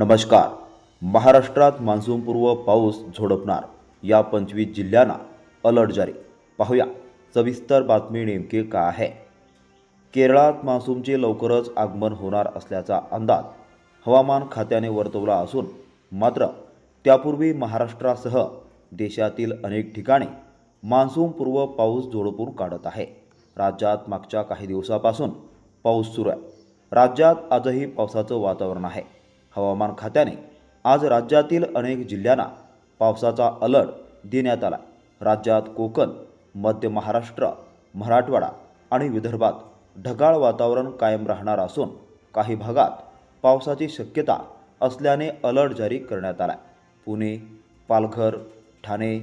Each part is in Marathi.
नमस्कार. महाराष्ट्रात मान्सूनपूर्व पाऊस झोडपणार. या पंचवीस जिल्ह्यांना अलर्ट जारी. पाहूया. सविस्तर बातमी नेमके काय आहे? केरळात मान्सूनचे लवकरच आगमन होणार असल्याचा अंदाज हवामान खात्याने वर्तवला असून मात्र त्यापूर्वी महाराष्ट्रासह देशातील अनेक ठिकाणी मान्सूनपूर्व पाऊस झोडपून काढत आहे. राज्यात मागच्या काही दिवसापासून पाऊस सुरू आहे. राज्यात आजही पावसाचं वातावरण आहे. हवामान खात्याने आज राज्यातील अनेक जिल्ह्यांना पावसाचा अलर्ट देण्यात आला. राज्यात कोकण मध्य महाराष्ट्र मराठवाडा आणि विदर्भात ढगाळ वातावरण कायम राहणार असून काही भागात पावसाची शक्यता असल्याने अलर्ट जारी करण्यात आला. पुणे पालघर ठाणे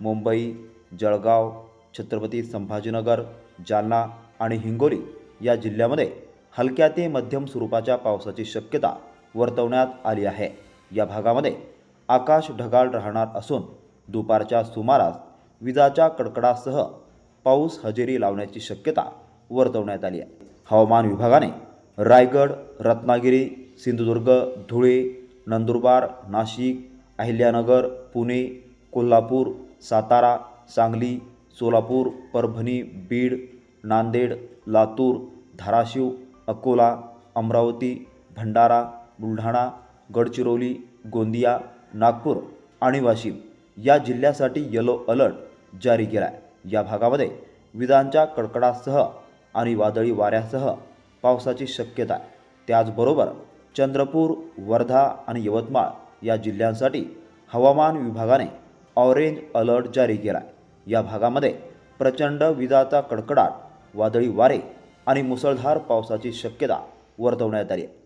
मुंबई जळगाव छत्रपती संभाजीनगर जालना आणि हिंगोली या जिल्ह्यामध्ये हलक्या ते मध्यम स्वरूपाच्या पावसाची शक्यता वर्तवण्यात आली आहे. या भागामध्ये आकाश ढगाळ राहणार असून दुपारच्या सुमारास विजाच्या कडकडासह पाऊस हजेरी लावण्याची शक्यता वर्तवण्यात आली आहे. हवामान विभागाने रायगड रत्नागिरी सिंधुदुर्ग धुळे नंदुरबार नाशिक अहिल्यानगर पुणे कोल्हापूर सातारा सांगली सोलापूर परभणी बीड नांदेड लातूर धाराशिव अकोला अमरावती भंडारा बुलढाणा गडचिरोली गोंदिया नागपूर आणि वाशिम या जिल्ह्यासाठी येलो अलर्ट जारी केला आहे या भागामध्ये विजांच्या कडकडासह आणि वादळी वाऱ्यासह पावसाची शक्यता आहे. त्याचबरोबर चंद्रपूर वर्धा आणि यवतमाळ या जिल्ह्यांसाठी हवामान विभागाने ऑरेंज अलर्ट जारी केला आहे या भागामध्ये प्रचंड विजाचा कडकडाट वादळी वारे आणि मुसळधार पावसाची शक्यता वर्तवण्यात आली आहे.